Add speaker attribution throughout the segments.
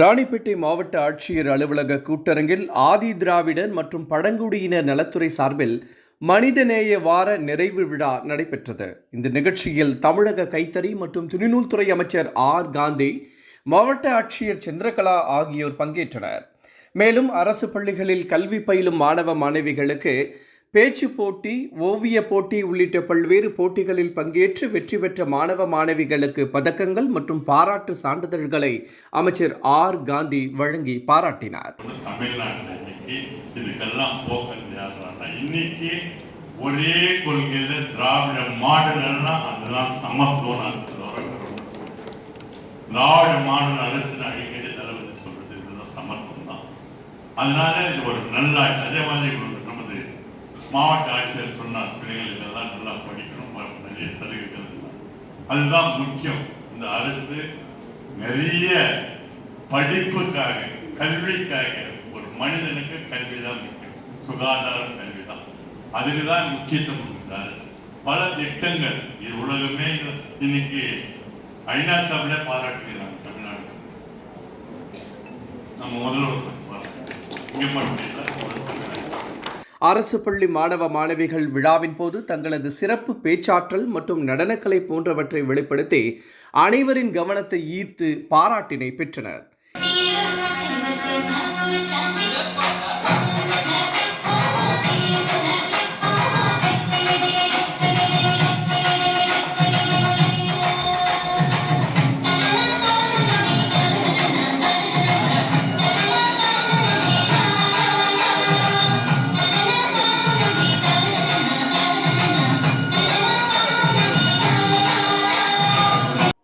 Speaker 1: ராணிப்பேட்டை மாவட்ட ஆட்சியர் அலுவலக கூட்டரங்கில் ஆதி திராவிடர் மற்றும் பழங்குடியினர் நலத்துறை சார்பில் மனிதநேய வார நிறைவு விழா நடைபெற்றது. இந்த நிகழ்ச்சியில் தமிழக கைத்தறி மற்றும் துணிநூல்துறை அமைச்சர் ஆர். காந்தி மாவட்ட ஆட்சியர் சந்திரகலா ஆகியோர் பங்கேற்றனர். மேலும் அரசு பள்ளிகளில் கல்வி பயிலும் மாணவ மாணவிகளுக்கு பேச்சு போட்டி ஓவிய போட்டி உள்ளிட்ட பல்வேறு போட்டிகளில் பங்கேற்று வெற்றி பெற்ற மாணவ மாணவிகளுக்கு பதக்கங்கள் மற்றும் பாராட்டு சான்றிதழ்களை அமைச்சர் ஆர். காந்தி வழங்கி பாராட்டினார்.
Speaker 2: இன்னைக்கு ஒரே கொள்கையில திராவிட மாடல்னா அதுதான் சமத்துவம் திராவிட மாடல் அரசு அடிக்கடி தளபதி சொல்றது இதுதான் சமத்துவம் தான் அதனால இது ஒரு நல்ல அதே மாதிரி மாவட்ட ஆட்சியர் சொன்னார். பிள்ளைகள் இதெல்லாம் நல்லா படிக்கணும் நிறைய சலுகைகள் அதுதான் முக்கியம். இந்த அரசு நிறைய படிப்புக்காக கல்விக்காக ஒரு மனிதனுக்கு கல்வி தான் முக்கியம். சுகாதாரம் கல்வி தான் அதுக்கு தான் முக்கியத்துவம் இந்த அரசு. பல திட்டங்கள். இது உலகமே இன்னைக்கு ஐநா சபையில பாராட்டுகிறாங்க தமிழ்நாடு. நம்ம முதல்வர் இங்கே மட்டும்
Speaker 1: அரசு பள்ளி மாணவ மாணவிகள் விழாவின் போது தங்களது சிறப்பு பேச்சாற்றல் மற்றும் நடனக்கலை போன்றவற்றை வெளிப்படுத்தி அனைவரின் கவனத்தை ஈர்த்து பாராட்டினை பெற்றனர்.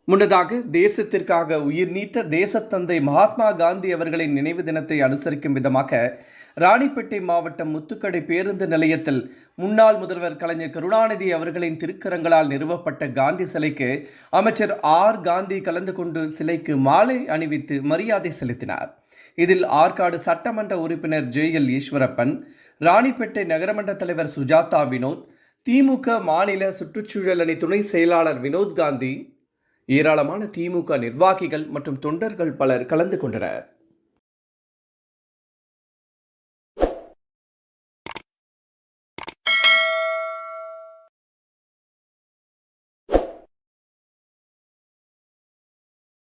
Speaker 1: முன்னதாக தேசத்திற்காக உயிர் நீத்த தேசத்தந்தை மகாத்மா காந்தி அவர்களின் நினைவு தினத்தை அனுசரிக்கும் விதமாக ராணிப்பேட்டை மாவட்டம் முத்துக்கடை பேருந்து நிலையத்தில் முன்னாள் முதல்வர் கலைஞர் கருணாநிதி அவர்களின் திருக்கரங்களால் நிறுவப்பட்ட காந்தி சிலைக்கு அமைச்சர் ஆர் காந்தி கலந்து கொண்டு சிலைக்கு மாலை அணிவித்து மரியாதை செலுத்தினார். இதில் ஆற்காடு சட்டமன்ற உறுப்பினர் ஜே எல் ஈஸ்வரப்பன் ராணிப்பேட்டை நகரமன்ற தலைவர் சுஜாதா வினோத் திமுக மாநில சுற்றுச்சூழல் அணி துணை செயலாளர் வினோத் காந்தி ஏராளமான திமுக நிர்வாகிகள் மற்றும் தொண்டர்கள் பலர் கலந்து கொண்டனர்.